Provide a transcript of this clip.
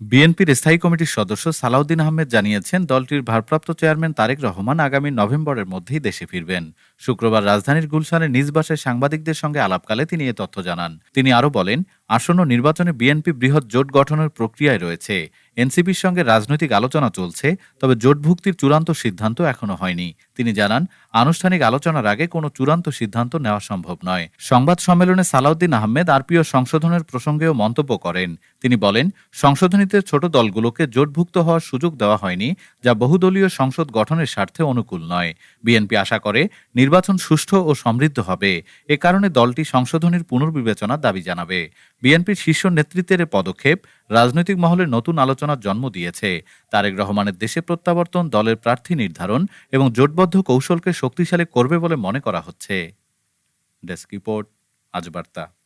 বিএনপির স্থায়ী কমিটির সদস্য সালাউদ্দিন আহমেদ জানিয়েছেন, দলটির ভারপ্রাপ্ত চেয়ারম্যান তারেক রহমান আগামী নভেম্বরের মধ্যেই দেশে ফিরবেন। শুক্রবার রাজধানীর গুলশানে নিজ বাসায় সাংবাদিকদের সঙ্গে আলাপকালে তিনি এ তথ্য জানান। তিনি আরও বলেন, আসন্ন নির্বাচনে বিএনপি বৃহৎ জোট গঠনের প্রক্রিয়ায় রয়েছে। এনসিপির সঙ্গে রাজনৈতিক আলোচনা চলছে, তবে জোটভুক্তির চূড়ান্ত সিদ্ধান্ত এখনও হয়নি। তিনি জানান, আনুষ্ঠানিক আলোচনার আগে কোনো চূড়ান্ত সিদ্ধান্ত নেওয়া সম্ভব নয়। সংবাদ সম্মেলনে সালাউদ্দিন আহমেদ আরপিও সংশোধনের প্রসঙ্গেও মন্তব্য করেন। তিনি বলেন, সংশোধনীতে ছোট দলগুলোকে জোটভুক্ত হওয়ার সুযোগ দেওয়া হয়নি, যা বহুদলীয় সংসদ গঠনের স্বার্থে অনুকূল নয়। বিএনপি আশা করে, নির্বাচন সুষ্ঠু ও সমৃদ্ধ হবে। এ কারণে দলটি সংশোধনীর পুনর্বিবেচনার দাবি জানাবে। বিএনপির শীর্ষ নেতৃত্বের পদক্ষেপ রাজনৈতিক মহলে নতুন আলোচনার জন্ম দিয়েছে। তারেক রহমানের দেশে প্রত্যাবর্তন, দলের প্রার্থী নির্ধারণ এবং জোটবদ্ধ কৌশলকে শক্তিশালী করবে বলে মনে করা হচ্ছে। ডেস্ক রিপোর্ট, আজ বার্তা।